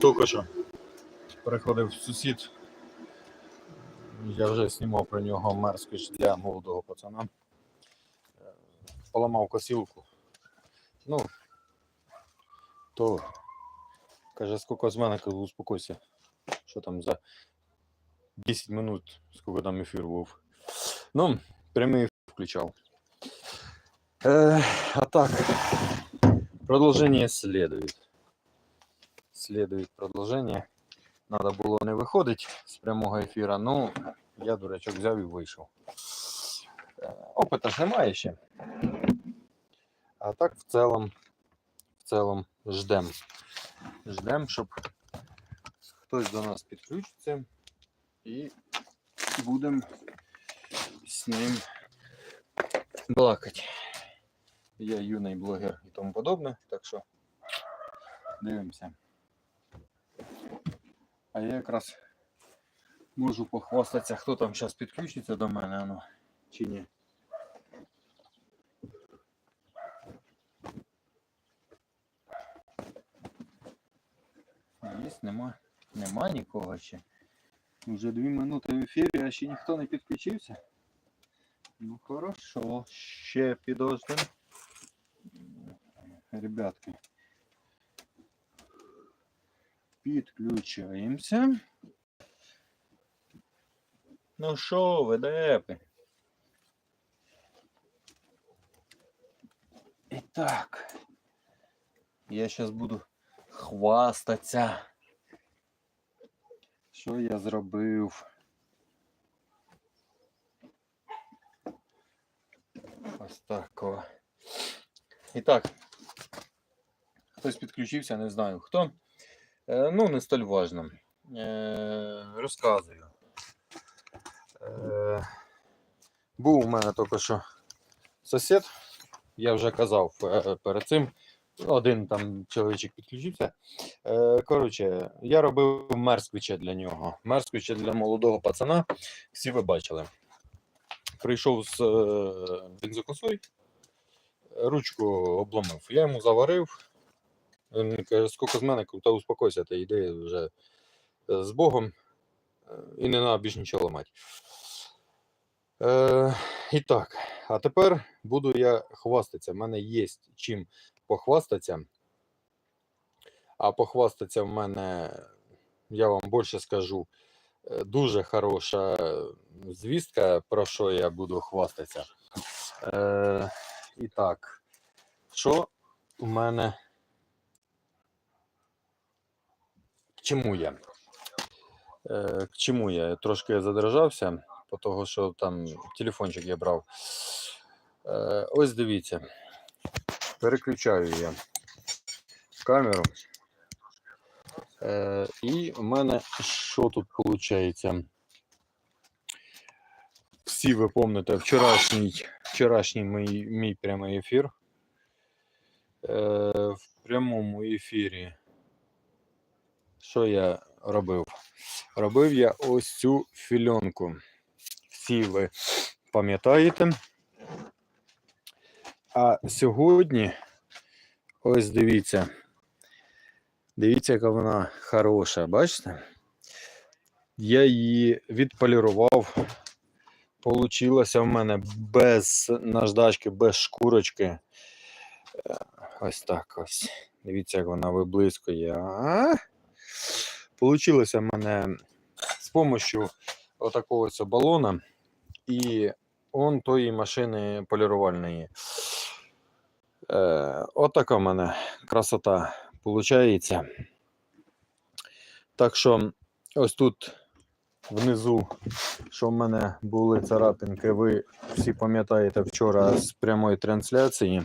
Тільки що приходив сусід. Я вже знімав про нього мерзкість для молодого пацана. Поламав косілку. Ну, то каже, скільки з мене, кажу, успокойся. Що там за 10 минут, скільки там ефір був. Ну, прямий включав. Е, а так, продовження следует. Следует продовження. Надо було не виходити з прямого ефіру, ну, я дурачок взяв і вийшов. Е, Опита ж немає ще. А так в цілому, в цілому ждем. Ждем, щоб хтось до нас підключиться і будемо з ним балакати. Я юний блогер і тому подобне, так що дивимося. А я якраз можу похвастатися, хто там зараз підключиться до мене, а ну, чи ні. Є, нема, нема нікого ще. Уже дві минути в ефірі, а ще ніхто не підключився. Ну хорошо, ще підождем. Ребятки. Підключаємося. Ну що видепи. І так. Я зараз буду хвастатися. Що я зробив? Ось так. І так. Хтось підключився, не знаю хто. Е, ну, не столь важно. Е, розказую. Е, був у мене тільки що сусід, я вже казав перед цим. Один там чоловічок підключився. Коротше, я робив мерсквича для нього. Мерсквича для молодого пацана. Всі ви бачили. Прийшов з бензокосою, ручку обломив. Я йому заварив. Він каже, скільки з мене, та успокойся, ти йди вже е, з Богом е, і не треба більше нічого ламати. Е, і так, а тепер буду я хвастатися. У мене є чим похвастатися. А похвастатися в мене, я вам більше скажу, е, дуже хороша звістка, про що я буду хвастатися. Е, і так, що у мене. К чому я? Е, к чому я? Трошки задержався, по того, що там телефончик я брав. Е, ось дивіться. Переключаю я камеру. Е, і у мене що тут виходить? Всі ви пам'ятаєте вчорашній, вчорашній мій, мій прямий ефір. В прямому ефірі. Що я робив? Робив я ось цю фільонку. Всі ви пам'ятаєте. А сьогодні, ось дивіться. Дивіться, яка вона хороша, бачите? Я її відполірував. Получилося в мене без наждачки, без шкурочки. Е, Ось так ось. Дивіться, як вона виблискує. Получилося в мене з допомогою отакого ось балона і он тої машини полірувальної. Е, отака в мене красота виходить. Так що ось тут внизу, що в мене були царапинки, ви всі пам'ятаєте вчора з прямої трансляції.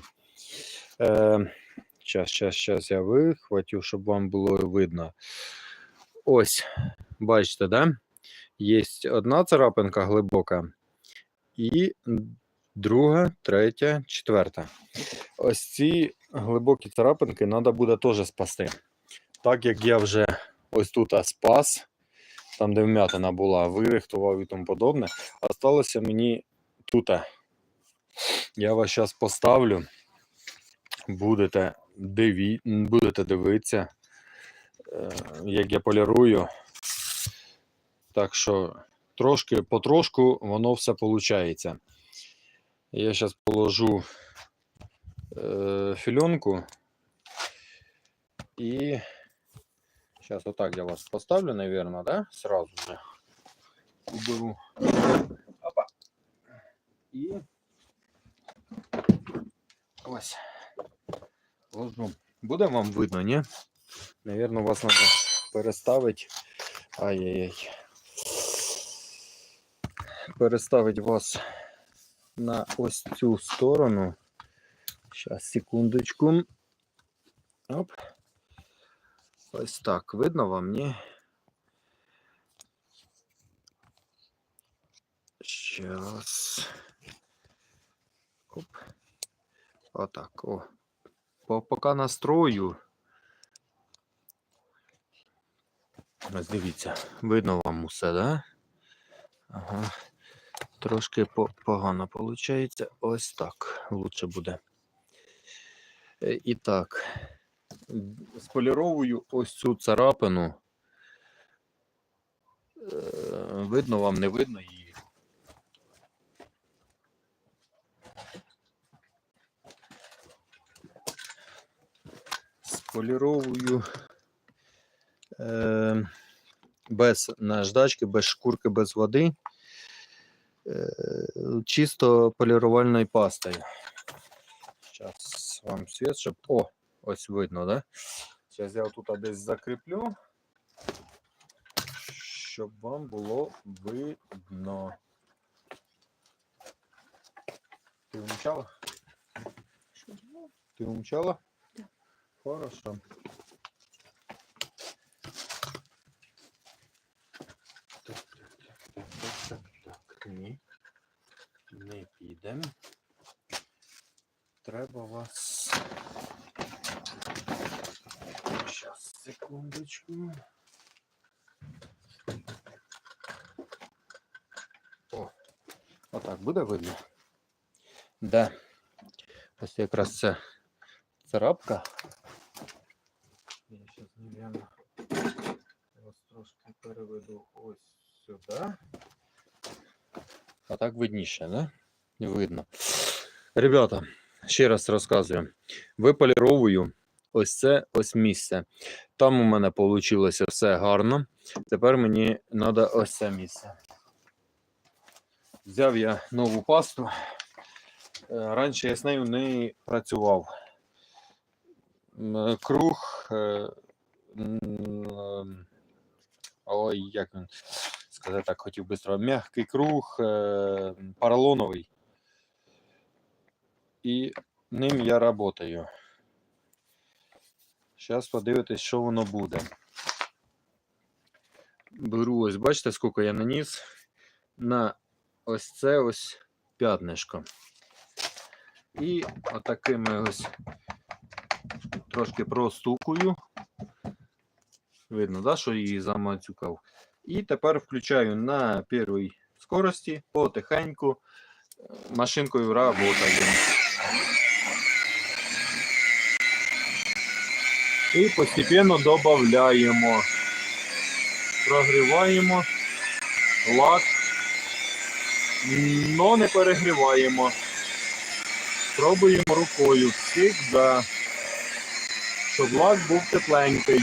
Е, Щас, щас, щас я вихватю, щоб вам було видно. Ось, бачите, да? Є одна царапинка глибока, і друга, третя, четверта. Ось ці глибокі царапинки треба буде теж спасти. Так як я вже ось тут спас, там, де вмятина була, вирихтував і тому подобне, осталося мені тут. Я вас зараз поставлю. Будете, диві... будете дивитися. Е, як я полірую. Так що трошки потрошку воно все виходить. Я зараз положу е, фільонку і зараз отак я вас поставлю, наверное, да? Сразу же. Уберу. Опа. І ось. Ложу. Буде вам видно, ні? Наверное, вас треба переставити. Ай-яй-яй. Переставити вас на ось цю сторону. Зараз, секундочку. Оп. Ось так. Видно вам, ні? Сейчас. Оп. Отак. О. По, поки настрою. Ось дивіться, видно вам усе, да? Ага. Трошки погано виходить. Ось так. Лучше буде. Е, І так. Споліровую ось цю царапину. Е, Видно вам, не видно її. Споліровую без наждачки, без шкурки, без води. Е, чисто полірувальною пастою. Зараз вам світ, щоб. О, ось видно, да? Зараз я тут десь закріплю, щоб вам було видно. Ти вмчала? Ти вмчала? Да. Хорошо. Так, так, так, так, так, так. Ні. Не підемо. Треба вас. Щас, секундочку. О, отак буде видно. Да. Ось якраз це царапка. Я зараз, наверное, вас трошки переведу ось сюди. А так видніше, да? Видно. Ребята, ще раз розказую. Виполіровую ось це ось місце. Там у мене вийшло все гарно. Тепер мені треба ось це місце. Взяв я нову пасту. Е, Раніше я з нею не працював. Е, Круг. е, Ой, як він сказати так, хотів швидко. Мягкий круг, е, поролоновий. І ним я працюю. Зараз подивитись, що воно буде. Беру ось, бачите, скільки я наніс на ось це ось п'ятнишко. І отакими ось трошки простукую. Видно, да, що її замацюкав. І тепер включаю на першій скорості потихеньку е, машинкою работаю. І постепенно додаємо. Прогріваємо лак, но не перегріваємо. Пробуємо рукою завжди, щоб лак був тепленький.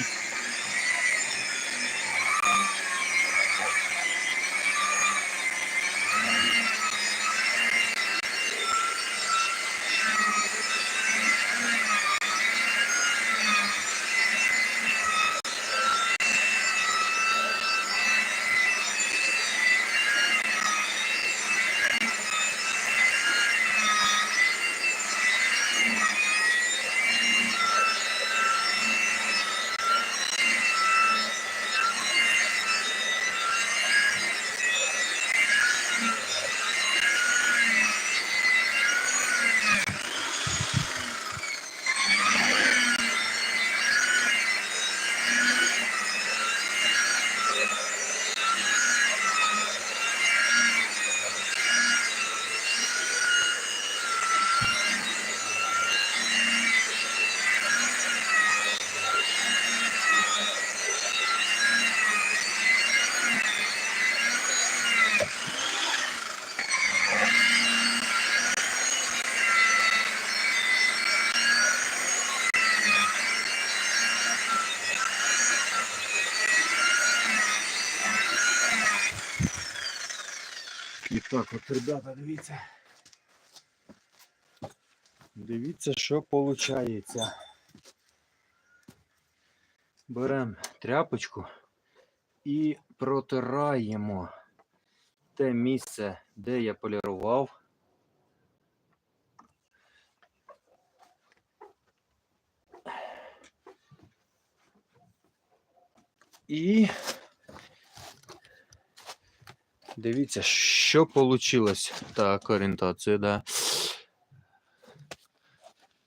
Так, от, ребята, дивіться. Дивіться, що виходить. Беремо тряпочку і протираємо те місце, де я полірував. І дивіться, що вийшло. Так, орієнтація, да.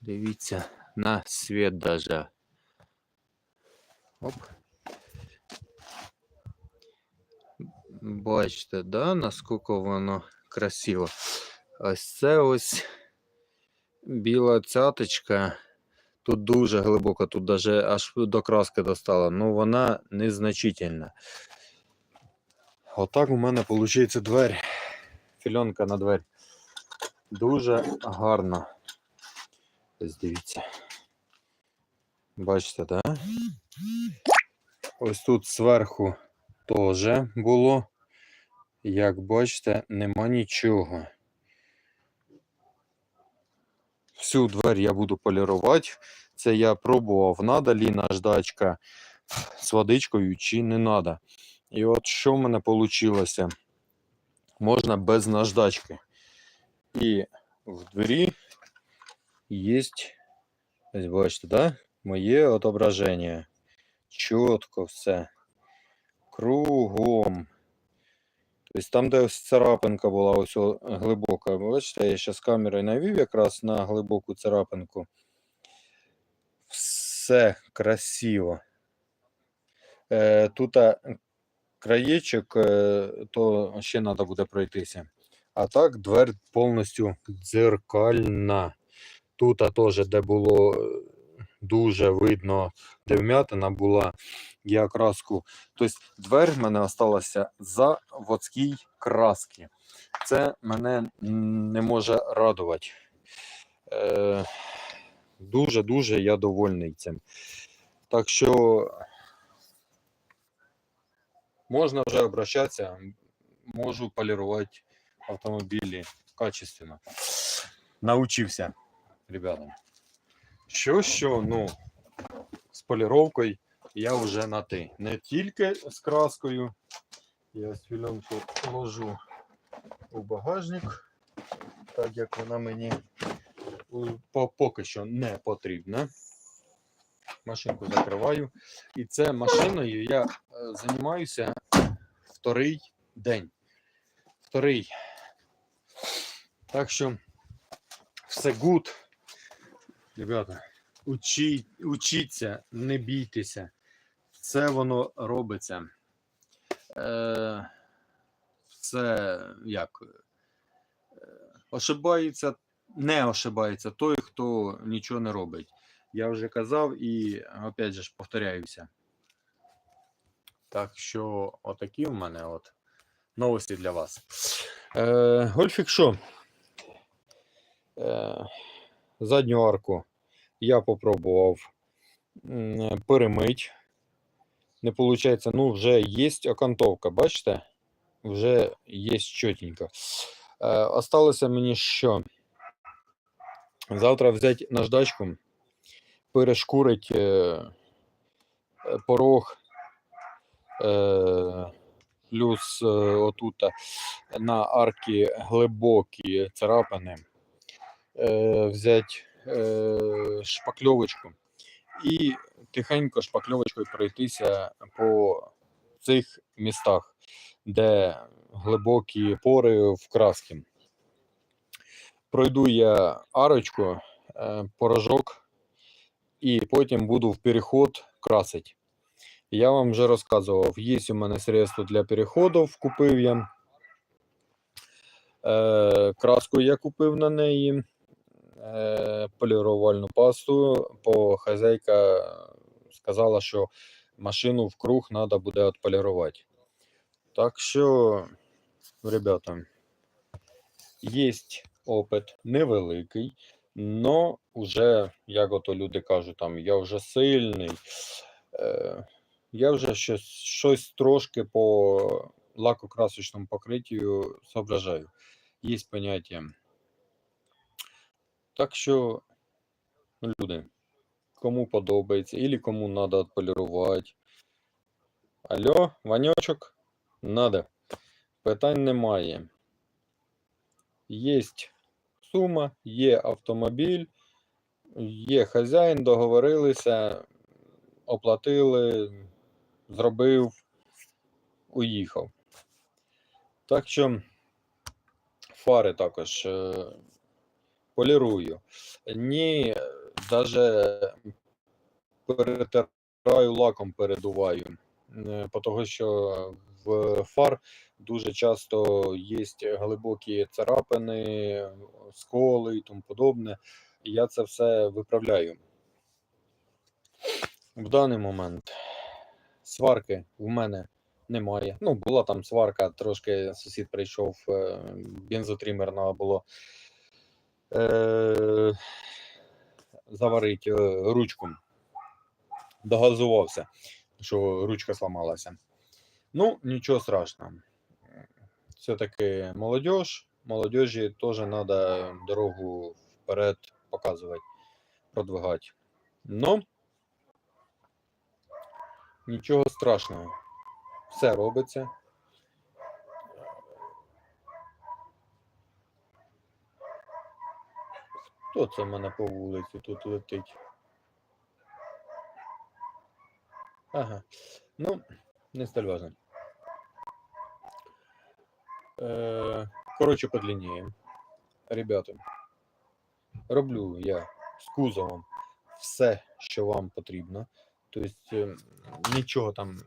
Дивіться на світ даже. Оп. Бачите, да, наскільки воно красиво. Ось це ось біла цяточка. Тут дуже глибоко, тут даже аж до краски достала. Ну вона незначительна. Отак у мене виходить двері. Фільонка на двері. Дуже гарно. Ось дивіться. Бачите, так? Да? Ось тут зверху теж було. Як бачите, нема нічого. Всю двері я буду полірувати. Це я пробував, надо лі наждачка з водичкою чи не надо. І от що в мене вийшло? Можна без наждачки. І в двері є, ось бачите, да? моє отображення. Чітко все. Кругом. Тобто там, де ось царапинка була, ось глибока. Бачите, я зараз камерою навів якраз на глибоку царапинку. Все красиво. Е, тут краєчок, е, то ще треба буде пройтися. А так, двері повністю дзеркальна. Тут теж, де було е, дуже видно, де вмятина була, я краску. Тобто двері в мене залишилася заводській краски. Це мене не може радувати. Е, Дуже-дуже я довольний цим. Так що можна вже обращатися, можу полірувати автомобілі качественно. Научився, ребята. Що, що, ну, з поліровкою я вже на ти. Не тільки з краскою. Я фільонку ложу у багажник, так як вона мені поки що не потрібна. Машинку закриваю. І це машиною я е, займаюся вторий день. Вторий. Так що все гуд. Ребята, учіть, учіться, не бійтеся. Це воно робиться. Е, це як? Е, ошибається, не ошибається той, хто нічого не робить. Я вже казав і опять же ж повторяюся. Так що, отакі в мене от новості для вас. Е, Гольфік що? Е, задню арку я попробував перемить. Не виходить, ну вже є окантовка, бачите? Вже є чотенько. Е, осталося мені що? Завтра взяти наждачку, перешкурить е, е, порог, е, плюс е, отут на арки глибокі царапини, е, взяти е, шпакльовочку і тихенько шпакльовочкою пройтися по цих містах, де глибокі пори в краски. Пройду я арочку, е, порожок, і потім буду в переход красити. Я вам вже розказував, є у мене средство для переходів, купив я. Е, краску я купив на неї, е, полірувальну пасту, бо хазяйка сказала, що машину в круг треба буде відполірувати. Так що, ребята, є опит невеликий, но вже, як ото люди кажуть, там я вже сильний. Е, я вже щось, щось трошки по лакокрасочному покриттю соображаю. Є поняття. Так що, ну, люди, кому подобається, или кому надо отполірувати. Алло, Ванечок, надо. Питань немає. Є сума, є автомобіль, є хазяїн, договорилися, оплатили, зробив, уїхав. Так що фари також е, полірую. Ні, навіть перетираю лаком передуваю. Е, Того, що в фар дуже часто є глибокі царапини, сколи і тому подобне. Я це все виправляю. В даний момент сварки в мене немає. Ну, була там сварка, трошки сусід прийшов, е, було е- заварити е, ручку. Догазувався, що ручка сламалася. Ну, нічого страшного. Все-таки молодежь. Молодежі теж треба дорогу вперед показувати, продвигати. Но нічого страшного. Все робиться. Хто це в мене по вулиці тут летить? Ага. Ну, не столь важно. Е, Коротше, подлінніє. Ребята, роблю я з кузовом все, що вам потрібно. Тобто е, нічого там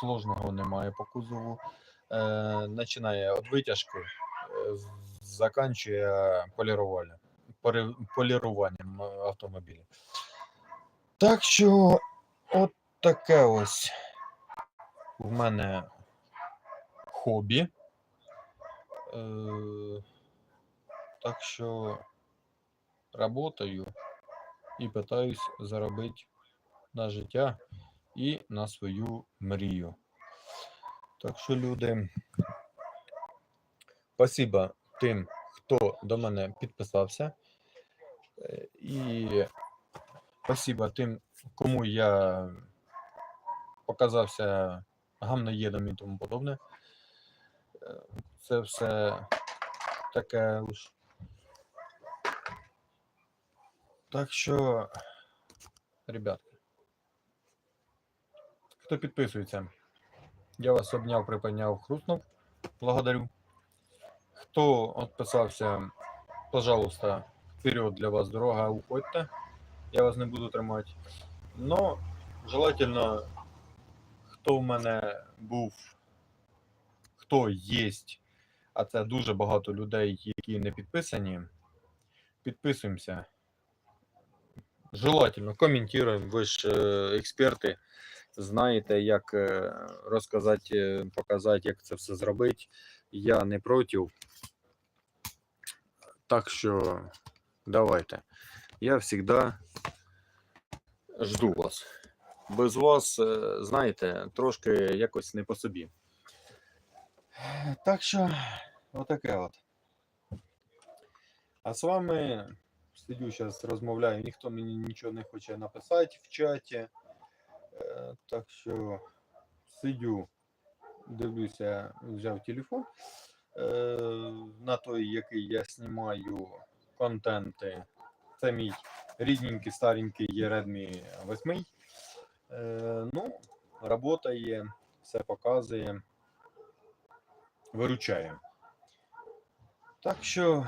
сложного немає по кузову. Е, Починає від витяжки, заканчує поліруванням, автомобіля. Так що, от таке ось в мене хобі. Е, так що работаю і питаюсь заробити на життя і на свою мрію. Так що, люди, спасибо тим, хто до мене підписався. Е, І спасибо тим, кому я показався гамноєдом і тому подобне. Це все таке уж. Так що, ребятки, хто підписується, я вас обняв, припиняв, хрустнув. Благодарю. Хто відписався, пожалуйста, вперед для вас дорога, уходьте. Я вас не буду тримати. Но желательно, хто в мене був, хто є, а це дуже багато людей, які не підписані. Підписуємося. Желательно коментуємо. Ви ж е, експерти, знаєте, як е, розказати, е, показати, як це все зробити. Я не проти. Так що давайте. Я завжди жду вас. Без вас, знаєте, трошки якось не по собі. Так що, отаке от. А з вами сидю зараз розмовляю, ніхто мені нічого не хоче написати в чаті. Е, Так що сидю, дивлюся, взяв телефон. Е, На той, який я знімаю контенти. Це мій рідненький, старенький Redmi 8. Е, Ну, работає, все показує, виручає. Так що,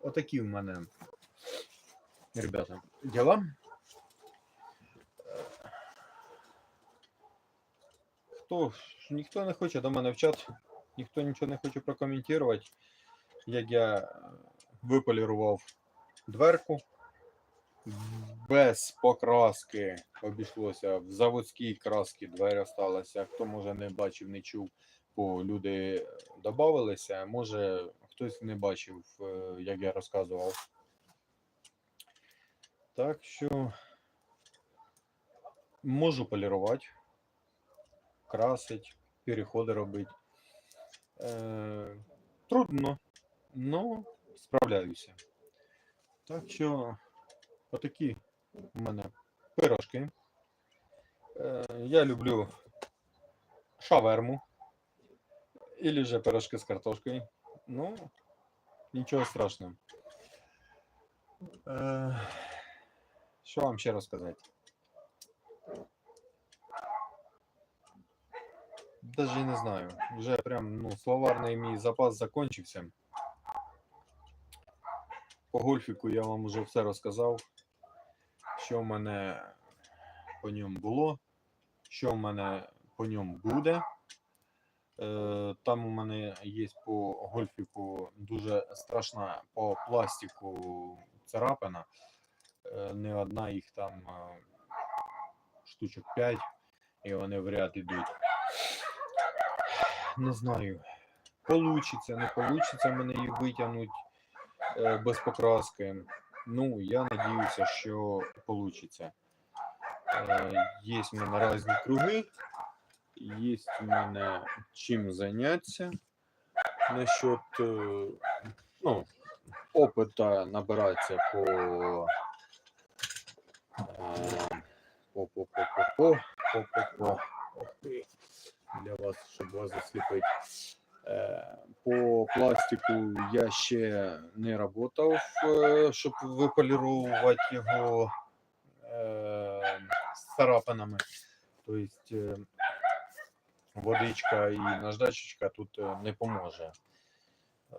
отакі в мене, ребята, діла. Хто, ніхто не хоче до мене в чат, ніхто нічого не хоче прокоментувати, як я е, виполірував дверку. Без покраски обійшлося в заводській краски двері осталася. Хто може не бачив, не чув, бо люди додавалися. Може хтось не бачив, е, як я розказував. Так що можу полірувати, красить, переходи робити. Е, трудно, але справляюся. Так що отакі у мене пирожки. Е, я люблю шаверму. Или же пирожки з картошкою. Ну, нічого страшного. Що вам ще розказати? Даже не знаю. Вже прям ну, словарний мій запас закончився. По гольфіку я вам вже все розказав, що в мене по ньому було, що в мене по ньому буде. Е, Там у мене є по гольфіку дуже страшна по пластику царапина. Е, Не одна їх там е, штучок 5, і вони в ряд ідуть. Не знаю. Получиться, не получиться мене їх витягнути е, без покраски. Ну, я надіюся, що получиться. Е, Є в мене різні круги, є в мене чим зайнятися. Насчет е, ну, опита набиратися по, е, по, по, по, по, по, по, по, по. Для вас, щоб вас засліпити. Е, По пластику я ще не працював, щоб виполірувати його з царапинами. Тобто водичка і наждачечка тут е, не поможе. Е,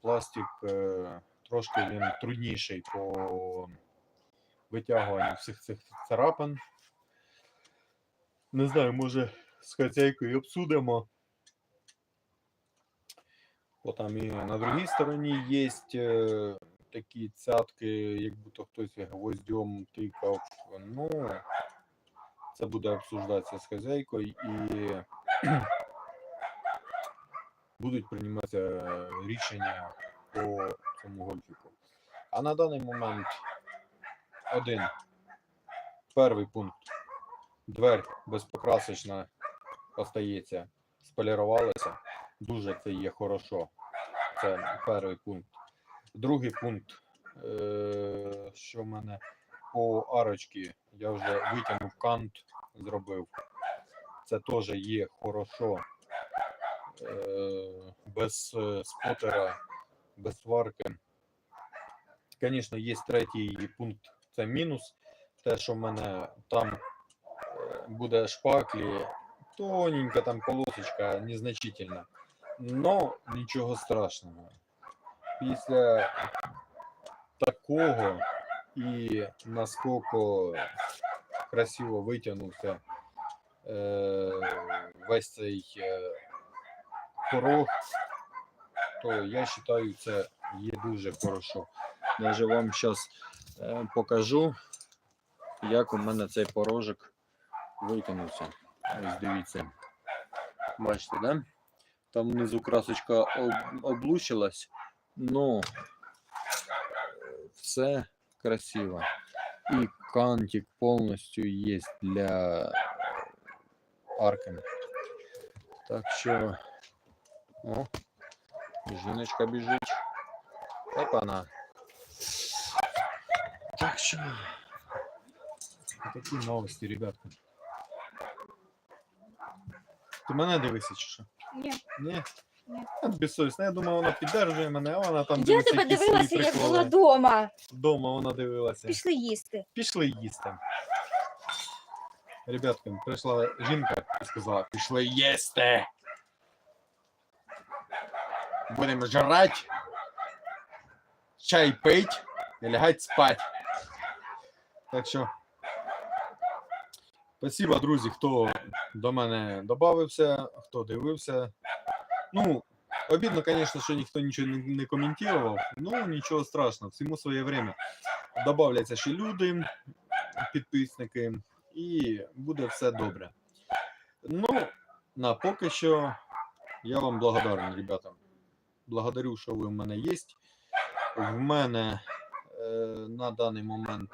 Пластик е, трошки він трудніший по витягуванню всіх цих царапин. Не знаю, може з хазяйкою обсудимо. Бо там і на другій стороні є такі цятки, як будто хтось гвоздем тикав. Ну, це буде обсуждатися з хазяйкою і будуть прийматися е, рішення по цьому гольфіку. А на даний момент один. Перший пункт. Дверь безпокрасочна остається, сполірувалася. Дуже це є хорошо. Це перший пункт. Другий пункт, е, що в мене по арочці, я вже витягнув кант, зробив. Це теж є хорошо. Е, без е, спотера, без сварки. Звісно, є третій пункт, це мінус. Те, що в мене там е, буде шпаклі, тоненька там полосочка, незначительна. Но нічого страшного. Після такого і наскільки красиво витягнувся весь цей е, порог, то я вважаю, це є дуже хорошо. Даже вам зараз е, покажу, як у мене цей порожок витягнувся. Ось дивіться. Бачите, да? Там внизу красочка облучилась, но все красиво. І кантик повністю є для арки. Так що. О, жіночка біжить. Опана. Так що. Такі новості, ребятка. Ти мене дивишся чи що? Ні. Ні. Ні. От Безсовісна. Я думав, вона піддержує мене, а вона там Я дивиться тебе якісь свої дивилася, як приколи. була вдома. Дома вона дивилася. Пішли їсти. Пішли їсти. Ребятки, прийшла жінка і сказала, пішли їсти. Будемо жрать, чай пить і лягать спать. Так що. Спасибо, друзі, хто до мене додався, хто дивився. Ну, обідно, звісно, що ніхто нічого не коментував. Ну, нічого страшного, всьому своє время. Добавляться ще люди, підписники, і буде все добре. Ну, на поки що я вам благодарен, ребята. Благодарю, що ви в мене є. В мене е, на даний момент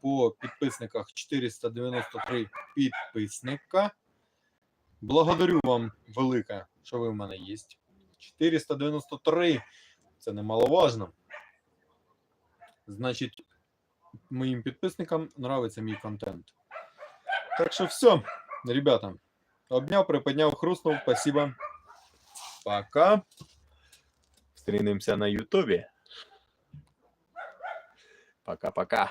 по підписниках 493 підписника. Благодарю вам велике, що ви в мене є. 493. Це немаловажно. Значить, моїм підписникам нравиться мій контент. Так що все, ребята. Обняв, приподняв, хрустнув. Спасибо. Пока. Встрінемося на Ютубі. Пока-пока.